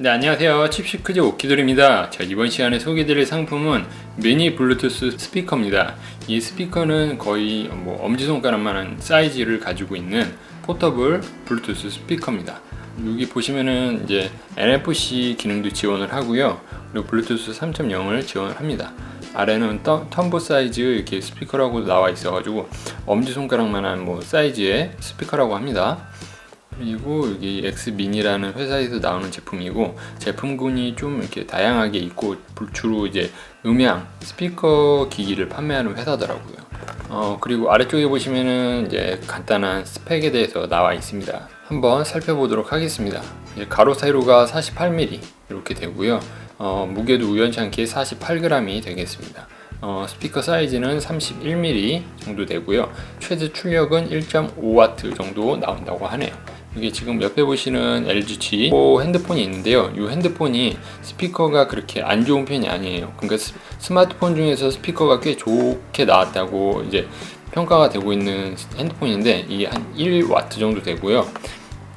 네, 안녕하세요. 칩시크즈 오키돌입니다. 자, 이번 시간에 소개드릴 상품은 미니 블루투스 스피커입니다. 이 스피커는 거의 뭐 엄지손가락만한 사이즈를 가지고 있는 포터블 블루투스 스피커입니다. 여기 보시면은 이제 NFC 기능도 지원을 하고요. 그리고 블루투스 3.0을 지원을 합니다. 아래는 터, 텀보 사이즈 이렇게 스피커라고 나와 있어가지고 엄지손가락만한 뭐 사이즈의 스피커라고 합니다. 그리고 여기 엑스미니라는 회사에서 나오는 제품이고 제품군이 좀 이렇게 다양하게 있고 주로 이제 음향 스피커 기기를 판매하는 회사더라고요. 어 그리고 아래쪽에 보시면은 이제 간단한 스펙에 대해서 나와 있습니다. 한번 살펴보도록 하겠습니다. 가로 세로가 48mm 이렇게 되고요. 어, 무게도 우연치 않게 48g이 되겠습니다. 어, 스피커 사이즈는 31mm 정도 되고요. 최대 출력은 1.5W 정도 나온다고 하네요. 이게 지금 옆에 보시는 LG G5 핸드폰이 있는데요. 이 핸드폰이 스피커가 그렇게 안 좋은 편이 아니에요. 그러니까 스, 마트폰 중에서 스피커가 꽤 좋게 나왔다고 이제 평가가 되고 있는 핸드폰인데 이게 한 1W 정도 되고요.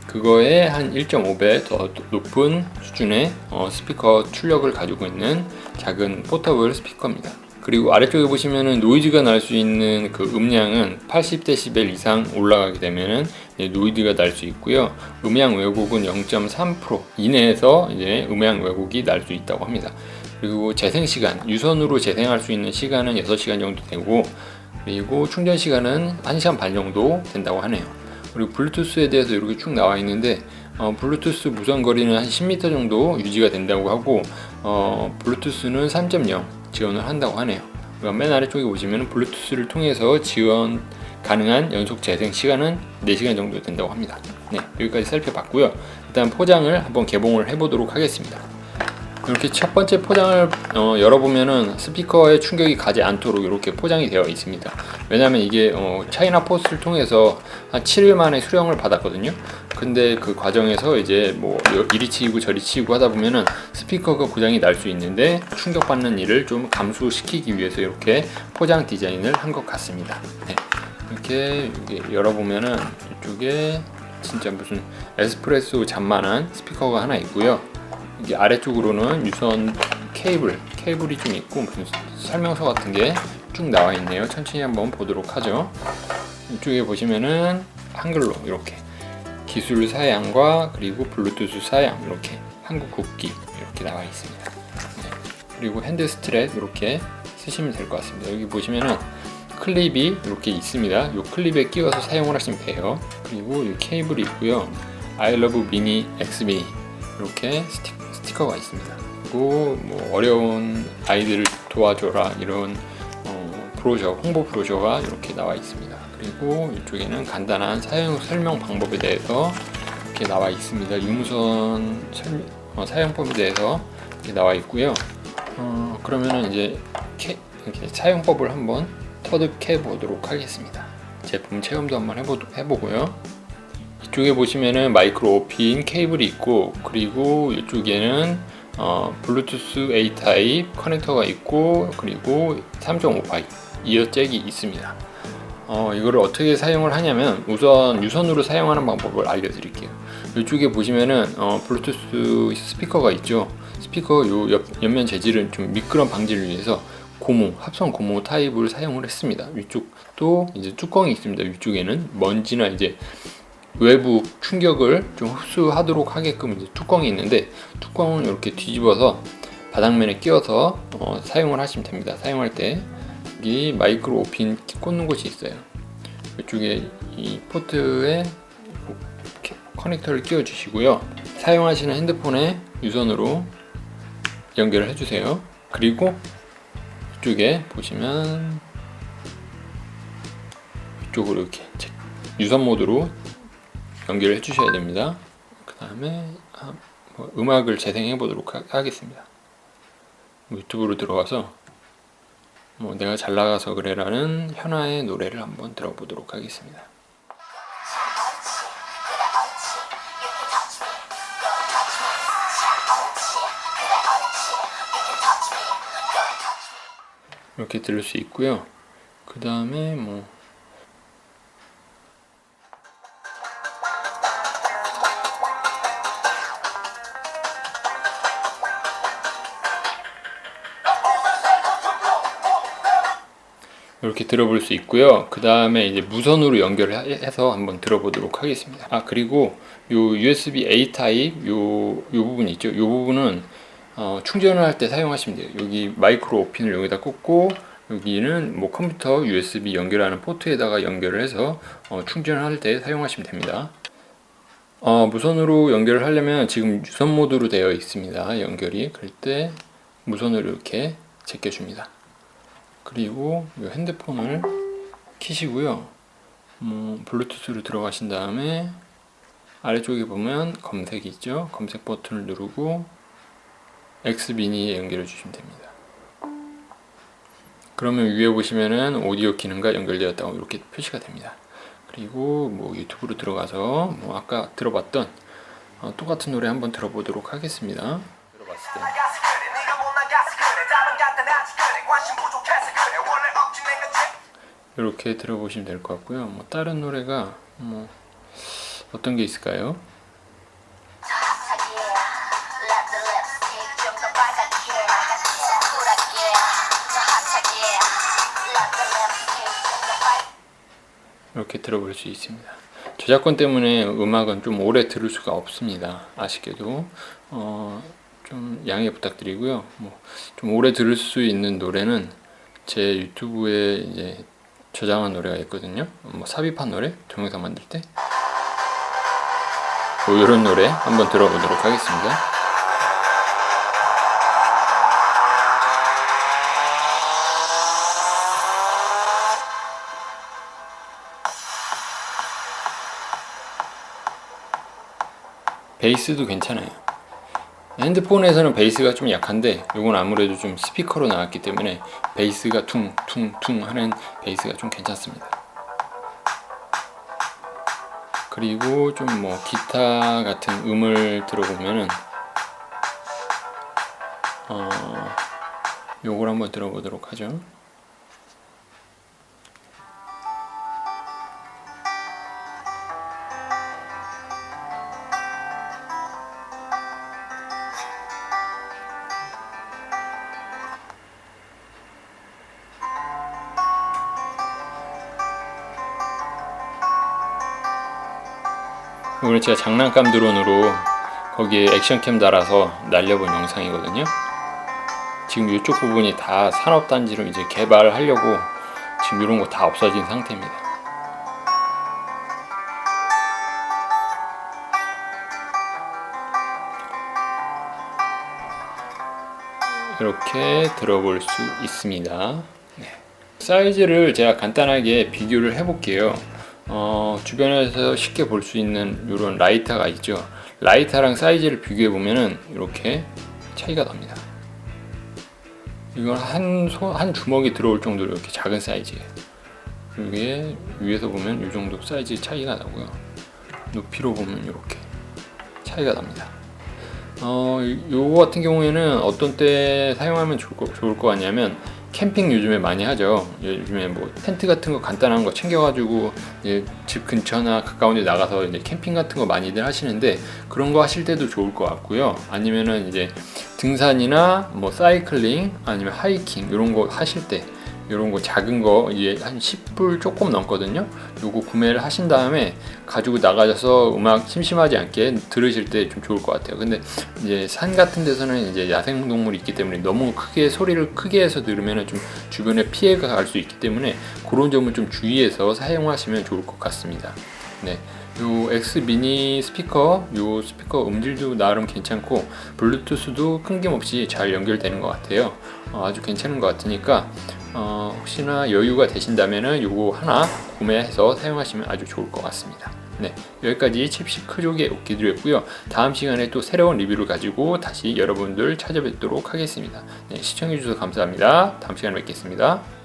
그거에 한 1.5배 더 높은 수준의 어, 스피커 출력을 가지고 있는 작은 포터블 스피커입니다. 그리고 아래쪽에 보시면은 노이즈가 날 수 있는 그 음량은 80dB 이상 올라가게 되면은 노이즈가 날 수 있고요. 음향 왜곡은 0.3% 이내에서 이제 음향 왜곡이 날 수 있다고 합니다. 그리고 재생 시간, 유선으로 재생할 수 있는 시간은 6시간 정도 되고 그리고 충전 시간은 1시간 반 정도 된다고 하네요. 그리고 블루투스에 대해서 이렇게 쭉 나와 있는데 어, 블루투스 무선 거리는 한 10m 정도 유지가 된다고 하고 어, 블루투스는 3.0 지원을 한다고 하네요. 그러니까 맨 아래쪽에 보시면 블루투스를 통해서 지원 가능한 연속 재생 시간은 4시간 정도 된다고 합니다. 네, 여기까지 살펴봤고요. 일단 포장을 한번 개봉을 해보도록 하겠습니다. 이렇게 첫 번째 포장을 어, 열어보면은 스피커에 충격이 가지 않도록 이렇게 포장이 되어 있습니다. 왜냐하면 이게 어, 차이나 포스를 통해서 한 7일 만에 수령을 받았거든요. 근데 그 과정에서 이제 뭐 이리 치이고 저리 치이고 하다 보면은 스피커가 고장이 날 수 있는데 충격받는 일을 좀 감수시키기 위해서 이렇게 포장 디자인을 한 것 같습니다. 네. 이렇게 열어보면은 이쪽에 진짜 무슨 에스프레소 잔만한 스피커가 하나 있고요. 이게 아래쪽으로는 유선 케이블, 케이블이 좀 있고 무슨 설명서 같은 게 쭉 나와 있네요. 천천히 한번 보도록 하죠. 이쪽에 보시면은 한글로 이렇게 기술 사양과 그리고 블루투스 사양 이렇게 한국 국기 이렇게 나와 있습니다. 네. 그리고 핸드 스트랩 이렇게 쓰시면 될 것 같습니다. 여기 보시면은 클립이 이렇게 있습니다. 이 클립에 끼워서 사용을 하시면 돼요. 그리고 이 케이블이 있고요. I love mini X mini 이렇게 스티, 스티커가 있습니다. 그리고 뭐 어려운 아이들을 도와줘라 이런 어, 브로셔, 홍보 브로셔가 이렇게 나와 있습니다. 그리고 이쪽에는 간단한 사용 설명 방법에 대해서 이렇게 나와 있습니다. 유무선 설, 어, 사용법에 대해서 이렇게 나와 있고요. 어, 그러면은 이제 캐, 이렇게 사용법을 한번 터득해 보도록 하겠습니다. 제품 체험도 한번 해보, 해보고요. 이쪽에 보시면은 마이크로 오핀 케이블이 있고 그리고 이쪽에는 어, 블루투스 A 타입 커넥터가 있고 그리고 3.5파이 이어 잭이 있습니다. 어, 이거를 어떻게 사용을 하냐면 우선 유선으로 사용하는 방법을 알려드릴게요. 이쪽에 보시면은 어, 블루투스 스피커가 있죠. 스피커 요 옆, 옆면 재질은 좀 미끄럼 방지를 위해서 고무 합성 고무 타입을 사용을 했습니다. 위쪽도 이제 뚜껑이 있습니다. 위쪽에는 먼지나 이제 외부 충격을 좀 흡수하도록 하게끔 이제 뚜껑이 있는데 뚜껑을 이렇게 뒤집어서 바닥면에 끼워서 어, 사용을 하시면 됩니다. 사용할 때 여기 마이크로 오핀 꽂는 곳이 있어요. 이쪽에 이 포트에 커넥터를 끼워 주시고요. 사용하시는 핸드폰에 유선으로 연결을 해주세요. 그리고 이쪽에 보시면 이쪽으로 이렇게 유선 모드로 연결을 해주셔야 됩니다. 그 다음에 아, 뭐 음악을 재생해 보도록 하, 겠습니다 유튜브로 들어가서 뭐 내가 잘 나가서 그래라는 현아의 노래를 한번 들어보도록 하겠습니다. 이렇게 들을 수 있고요. 그 다음에 뭐 이렇게 들어볼 수 있고요. 그 다음에 이제 무선으로 연결을 하- 해서 한번 들어보도록 하겠습니다. 아 그리고 요 USB A 타입 요, 요 부분 있죠. 요 부분은 어, 충전을 할 때 사용하시면 돼요. 여기 마이크로 오핀을 여기다 꽂고 여기는 뭐 컴퓨터 USB 연결하는 포트에다가 연결을 해서 어, 충전을 할 때 사용하시면 됩니다. 어, 무선으로 연결을 하려면 지금 유선 모드로 되어 있습니다. 연결이 그럴 때 무선으로 이렇게 제껴줍니다. 그리고 이 핸드폰을 키시고요. 뭐 블루투스로 들어가신 다음에 아래쪽에 보면 검색이 있죠. 검색 버튼을 누르고 X 미니에 연결해 주시면 됩니다. 그러면 위에 보시면은 오디오 기능과 연결되었다고 이렇게 표시가 됩니다. 그리고 뭐 유튜브로 들어가서 뭐 아까 들어봤던 어, 똑같은 노래 한번 들어보도록 하겠습니다. 이렇게 들어보시면 될 것 같고요. 뭐 다른 노래가 뭐 어떤 게 있을까요? 이렇게 들어볼 수 있습니다. 저작권 때문에 음악은 좀 오래 들을 수가 없습니다. 아쉽게도 어, 좀 양해 부탁드리고요. 뭐 좀 오래 들을 수 있는 노래는 제 유튜브에 이제 저장한 노래가 있거든요. 뭐 삽입한 노래 동영상 만들 때. 뭐 이런 노래 한번 들어보도록 하겠습니다. 베이스도 괜찮아요. 핸드폰에서는 베이스가 좀 약한데 이건 아무래도 좀 스피커로 나왔기 때문에 베이스가 퉁퉁퉁 하는 베이스가 좀 괜찮습니다. 그리고 좀 뭐 기타 같은 음을 들어보면은 어 요걸 한번 들어보도록 하죠. 이거는 제가 장난감 드론으로 거기에 액션캠 달아서 날려본 영상이거든요. 지금 이쪽 부분이 다 산업단지로 이제 개발하려고 지금 이런 거 다 없어진 상태입니다. 이렇게 들어볼 수 있습니다. 네. 사이즈를 제가 간단하게 비교를 해볼게요. 어, 주변에서 쉽게 볼 수 있는 이런 라이터가 있죠. 라이터랑 사이즈를 비교해 보면은 이렇게 차이가 납니다. 이건 한, 소, 한 주먹이 들어올 정도로 이렇게 작은 사이즈예요. 이게 위에서 보면 이 정도 사이즈 차이가 나고요. 높이로 보면 이렇게 차이가 납니다. 어, 요거 같은 경우에는 어떤 때 사용하면 좋을 거, 같냐면 캠핑 요즘에 많이 하죠. 요즘에 뭐 텐트 같은 거 간단한 거 챙겨가지고 이제 집 근처나 가까운 데 나가서 이제 캠핑 같은 거 많이들 하시는데 그런 거 하실 때도 좋을 것 같고요. 아니면은 이제 등산이나 뭐 사이클링 아니면 하이킹 이런 거 하실 때 이런 거 작은 거 이제 한 10불 조금 넘거든요. 요거 구매를 하신 다음에 가지고 나가셔서 음악 심심하지 않게 들으실 때 좀 좋을 것 같아요. 근데 이제 산 같은 데서는 이제 야생 동물이 있기 때문에 너무 크게 소리를 크게 해서 들으면 좀 주변에 피해가 갈 수 있기 때문에 그런 점을 좀 주의해서 사용하시면 좋을 것 같습니다. 네. 요 X 미니 스피커, 요 스피커 음질도 나름 괜찮고 블루투스도 끊김없이 잘 연결되는 것 같아요. 어, 아주 괜찮은 것 같으니까 어, 혹시나 여유가 되신다면은 요거 하나 구매해서 사용하시면 아주 좋을 것 같습니다. 네, 여기까지 칩시 크족의 웃기드렸고요. 다음 시간에 또 새로운 리뷰를 가지고 다시 여러분들 찾아뵙도록 하겠습니다. 네, 시청해주셔서 감사합니다. 다음 시간에 뵙겠습니다.